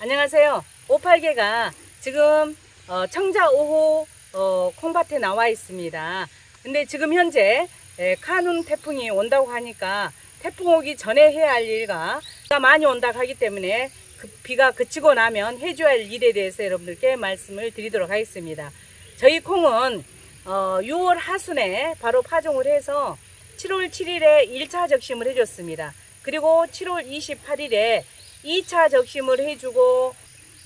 안녕하세요. 오팔개가 지금 어, 청자 5호 어, 콩밭에 나와 있습니다. 근데 지금 현재 에, 카눈 태풍이 온다고 하니까 태풍 오기 전에 해야 할 일과 비가 많이 온다 하기 때문에 그 비가 그치고 나면 해줘야 할 일에 대해서 여러분들께 말씀을 드리도록 하겠습니다. 저희 콩은 어, 6월 하순에 바로 파종을 해서 7월 7일에 1차 적심을 해줬습니다. 그리고 7월 28일에 2차 적심을 해주고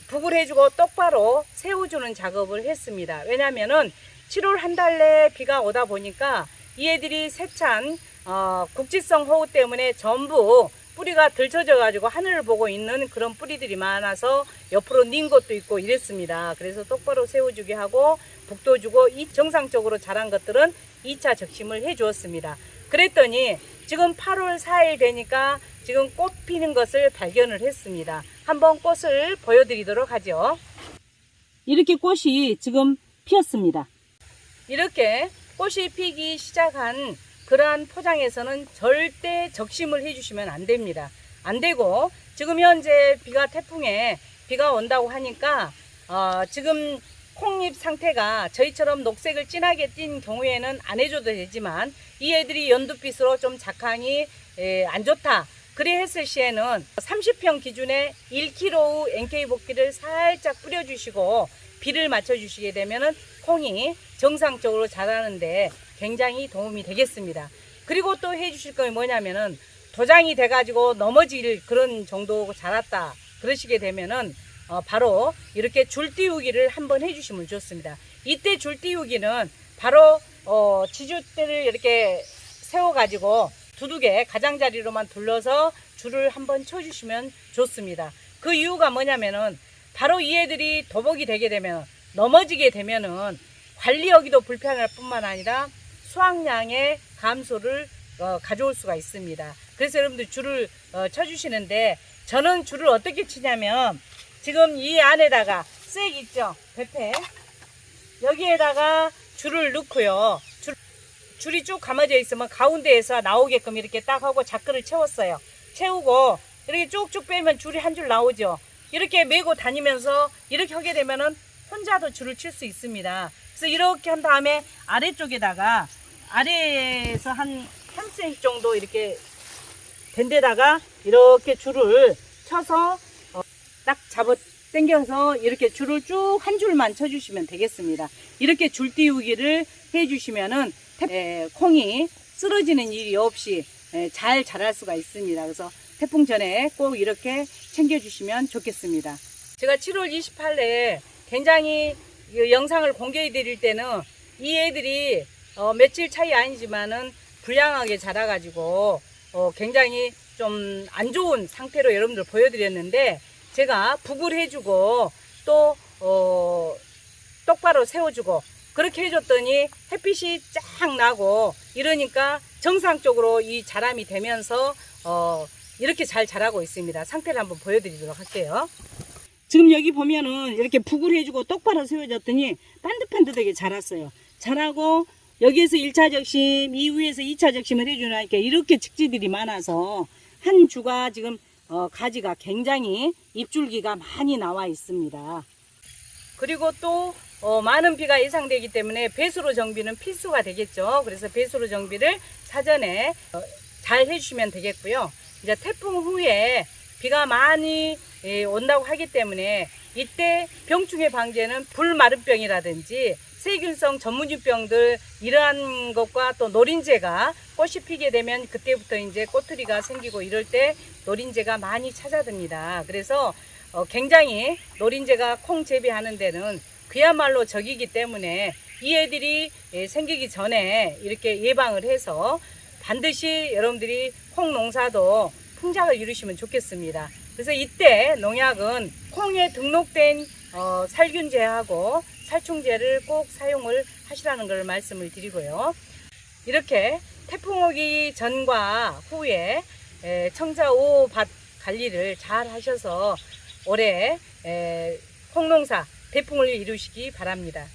북을 해주고 똑바로 세워주는 작업을 했습니다. 왜냐면은 7월 한 달 내에 비가 오다 보니까 이 애들이 세찬 어, 국지성 호우 때문에 전부 뿌리가 들쳐져 가지고 하늘을 보고 있는 그런 뿌리들이 많아서 옆으로 닌 것도 있고 이랬습니다. 그래서 똑바로 세워주게 하고 북도 주고 이 정상적으로 자란 것들은 2차 적심을 해 주었습니다. 그랬더니 지금 8월 4일 되니까 지금 꽃 피는 것을 발견을 했습니다. 한번 꽃을 보여드리도록 하죠. 이렇게 꽃이 지금 피었습니다. 이렇게 꽃이 피기 시작한 그러한 포장에서는 절대 적심을 해주시면 안 됩니다. 안 되고 지금 현재 비가 태풍에 비가 온다고 하니까 어, 지금 콩잎 상태가 저희처럼 녹색을 진하게 띈 경우에는 안 해줘도 되지만 이 애들이 연두빛으로 좀 작황이 에, 안 좋다. 그래 했을 시에는 30평 기준에 1kg NK 복귀를 살짝 뿌려주시고 비를 맞춰주시게 되면은 콩이 정상적으로 자라는데 굉장히 도움이 되겠습니다. 그리고 또 해주실 건 뭐냐면은 도장이 돼가지고 넘어질 그런 정도 자랐다 그러시게 되면은 어, 바로 이렇게 줄 띄우기를 한번 해주시면 좋습니다. 이때 줄 띄우기는 바로 어, 지주대를 이렇게 세워가지고 두둑에 가장자리로만 둘러서 줄을 한번 쳐주시면 좋습니다. 그 이유가 뭐냐면은 바로 이 애들이 도복이 되게 되면 넘어지게 되면은 관리하기도 불편할 뿐만 아니라 수확량의 감소를 어, 가져올 수가 있습니다. 그래서 여러분들 줄을 어, 쳐주시는데 저는 줄을 어떻게 치냐면 지금 이 안에다가 쌔기 있죠? 배패 여기에다가 줄을 넣고요. 줄, 줄이 쭉 감아져 있으면 가운데에서 나오게끔 이렇게 딱 하고 자크를 채웠어요. 채우고 이렇게 쭉쭉 빼면 줄이 한 줄 나오죠. 이렇게 메고 다니면서 이렇게 하게 되면은 혼자도 줄을 칠 수 있습니다. 그래서 이렇게 한 다음에 아래쪽에다가 아래에서 한 3cm 정도 이렇게 된 데다가 이렇게 줄을 쳐서 어, 딱 잡아 당겨서 이렇게 줄을 쭉 한 줄만 쳐주시면 되겠습니다. 이렇게 줄 띄우기를 해주시면은 태- 에, 콩이 쓰러지는 일이 없이 에, 잘 자랄 수가 있습니다. 그래서 태풍 전에 꼭 이렇게 챙겨주시면 좋겠습니다. 제가 7월 28일에 굉장히 이 영상을 공개해 드릴 때는 이 애들이 어, 며칠 차이 아니지만은 불량하게 자라가지고 어, 굉장히 좀 안 좋은 상태로 여러분들 보여드렸는데 제가 북을 해주고 또 어, 똑바로 세워주고 그렇게 해줬더니 햇빛이 쫙 나고 이러니까 정상적으로 이 자람이 되면서 어, 이렇게 잘 자라고 있습니다. 상태를 한번 보여드리도록 할게요. 지금 여기 보면은 이렇게 북을 해주고 똑바로 세워졌더니 반듯반듯하게 자랐어요. 자라고 여기에서 1차 적심, 이후에서 2차 적심을 해주니까 이렇게 직지들이 많아서 한 주가 지금 어, 가지가 굉장히 잎줄기가 많이 나와 있습니다. 그리고 또 어, 많은 비가 예상되기 때문에 배수로 정비는 필수가 되겠죠. 그래서 배수로 정비를 사전에 어, 잘 해주시면 되겠고요. 이제 태풍 후에 비가 많이 예, 온다고 하기 때문에 이때 병충해 방지에는 불마른병이라든지 세균성 전문유병들 이러한 것과 또 노린재가 꽃이 피게 되면 그때부터 이제 꼬투리가 생기고 이럴 때 노린재가 많이 찾아듭니다. 그래서 어, 굉장히 노린재가 콩 재배하는 데는 그야말로 적이기 때문에 이 애들이 예, 생기기 전에 이렇게 예방을 해서 반드시 여러분들이 콩 농사도 풍작을 이루시면 좋겠습니다. 그래서 이때 농약은 콩에 등록된 어, 살균제하고 살충제를 꼭 사용을 하시라는 걸 말씀을 드리고요. 이렇게 태풍 오기 전과 후에 에, 청자 5밭 관리를 잘 하셔서 올해 에, 콩농사 대풍을 이루시기 바랍니다.